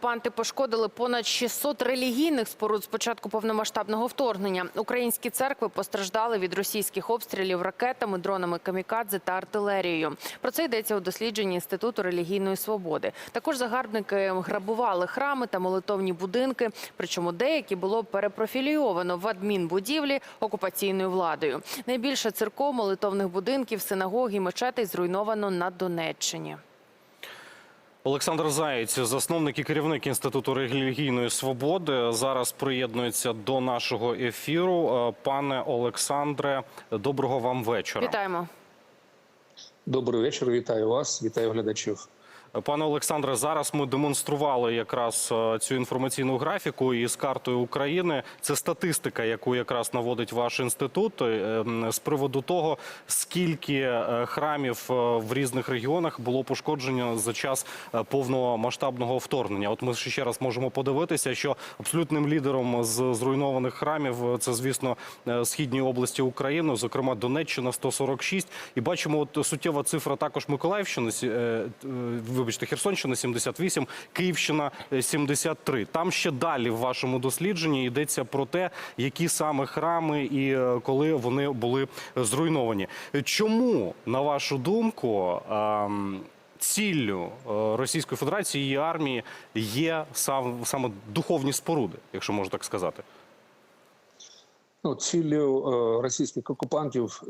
окупанти пошкодили понад 600 релігійних споруд з початку повномасштабного вторгнення. Українські церкви постраждали від російських обстрілів ракетами, дронами камікадзе та артилерією. Про це йдеться у дослідженні інституту релігійної свободи. Також загарбники грабували храми та молитовні будинки. Причому деякі було перепрофілійовано в адмінбудівлі окупаційною владою. Найбільше церков, молитовних будинків, синагог і мечетей зруйновано на Донеччині. Олександр Заєць, засновник і керівник інституту релігійної свободи, зараз приєднується до нашого ефіру. Е, Пане Олександре, доброго вам вечора. Вітаємо. Добрий вечір, вітаю вас, вітаю глядачів. Пане Олександре, зараз ми демонстрували якраз е, цю інформаційну графіку із картою України. Це статистика, яку якраз наводить ваш інститут е, з приводу того, скільки е, храмів в різних регіонах було пошкоджено за час повномасштабного вторгнення. От ми ще раз можемо подивитися, що абсолютним лідером з зруйнованих храмів це, звісно, східні області України, зокрема Донеччина 146. І бачимо, от суттєва цифра також Миколаївщини. Е, е, Вибачте, Херсонщина 78, Київщина е, 73. Там ще далі в вашому дослідженні йдеться про те, які саме храми і е, коли вони були зруйновані. Чому, на вашу думку, ем, ціллю е, Російської Федерації і армії є сам саме духовні споруди, якщо можна так сказати? Ну, ціллю е, російських окупантів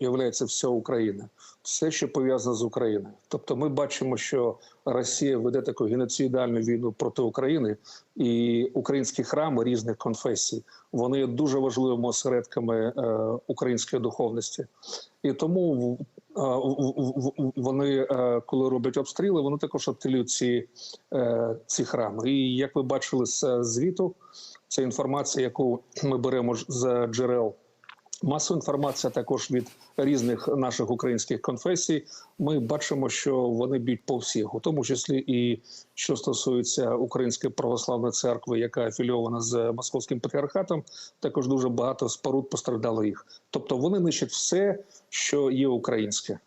являється вся Україна, все, що пов'язане з Україною. Тобто, ми бачимо, що Росія веде таку геноцидальну війну проти України, і українські храми різних конфесій вони є дуже важливими осередками е, української духовності. І тому е, вони, коли роблять обстріли, вони також обстрілюють ці, ці храми. І як ви бачили з звіту, це інформація, яку ми беремо з джерел. Масова інформація також від різних наших українських конфесій. Ми бачимо, що вони б'ють по всіх, у тому числі і що стосується Української православної церкви, яка афільована з московським патріархатом. Також дуже багато споруд постраждало їх. Тобто вони нищать все, що є українське.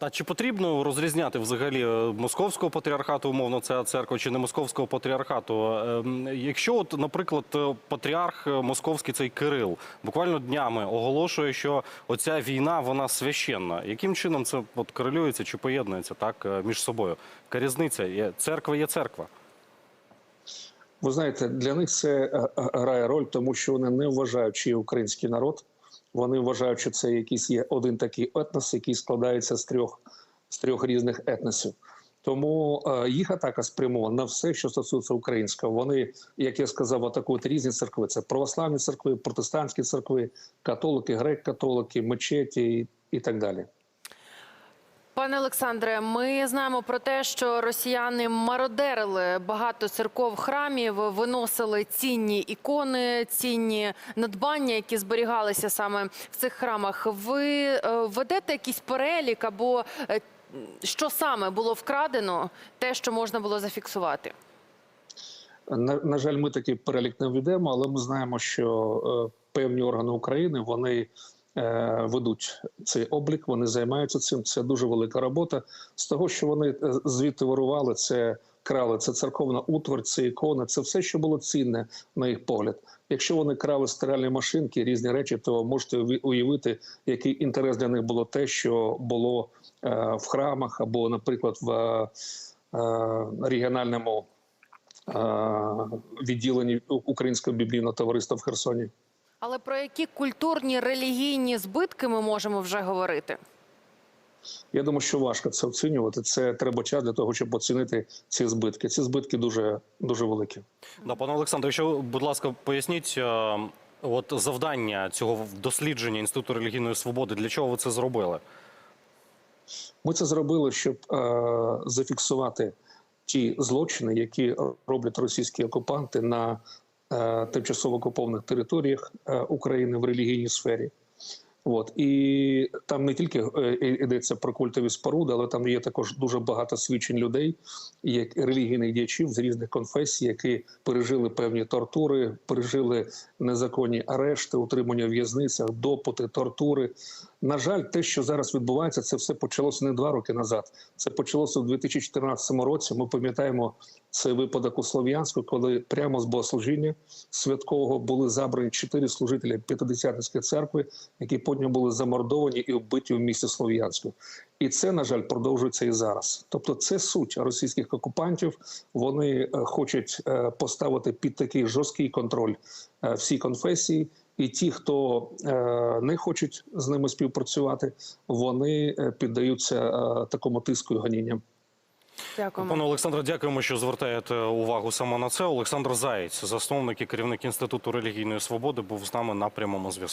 А чи потрібно розрізняти взагалі е, московського патріархату, умовно, ця церква, чи не московського патріархату? Ем, Якщо, от, наприклад, е, патріарх е, московський цей Кирил буквально днями оголошує, що оця війна вона священна, яким чином це от корелюється чи поєднується так е, між собою? Яка різниця є церква є церква. Ви знаєте, для них це е, е, грає роль, тому що вони не вважають, чи український народ. Вони вважають, що це якийсь є один такий етнос, який складається з трьох з трьох різних етносів. Тому е, їх атака спрямована на все, що стосується українського. Вони, як я сказав, атакують різні церкви. Це православні церкви, протестантські церкви, католики, грек-католики, мечеті і, і так далі. Пане Олександре, ми знаємо про те, що росіяни мародерили багато церков храмів, виносили цінні ікони, цінні надбання, які зберігалися саме в цих храмах. Ви е, ведете якийсь перелік або е, що саме було вкрадено, те, що можна було зафіксувати? На, на жаль, ми такий перелік не ведемо, але ми знаємо, що е, певні органи України вони ведуть цей облік, вони займаються цим. Це дуже велика робота. З того, що вони е, звідти вирували, це крали, це церковна утвар, це ікони, це все, що було цінне на їх погляд. Якщо вони крали стиральні машинки, різні речі, то можете уявити, який інтерес для них було те, що було е, в храмах або, наприклад, в е, регіональному е, відділенні Українського біблійного товариства в Херсоні. Але про які культурні релігійні збитки ми можемо вже говорити? Я думаю, що важко це оцінювати. Це треба час для того, щоб оцінити ці збитки. Ці збитки дуже дуже великі. Да, пане Олександре, якщо, будь ласка, поясніть, е, от завдання цього дослідження Інституту релігійної свободи, для чого ви це зробили? Ми це зробили, щоб е, зафіксувати ті злочини, які роблять російські окупанти на тимчасово окупованих територіях е, України в релігійній сфері. От і там не тільки е, йдеться про культові споруди, але там є також дуже багато свідчень людей, як релігійних діячів з різних конфесій, які пережили певні тортури, пережили незаконні арешти, утримання в в'язницях, допити, тортури. На жаль, те, що зараз відбувається, це все почалося не два роки назад. Це почалося у 2014 році. Ми пам'ятаємо цей випадок у Слов'янську, коли прямо з богослужіння святкового були забрані чотири служителі П'ятидесятницької церкви, які потім були замордовані і вбиті в місті Слов'янську. І це, на жаль, продовжується і зараз. Тобто, це суть російських окупантів. Вони е, хочуть е, поставити під такий жорсткий контроль е, всі конфесії. І ті, хто е, не хочуть з ними співпрацювати, вони е, піддаються е, такому тиску і ганінням. Дякуємо. Пане Олександре, дякуємо, що звертаєте увагу саме на це. Олександр Заєць, засновник і керівник інституту релігійної свободи, був з нами на прямому зв'язку.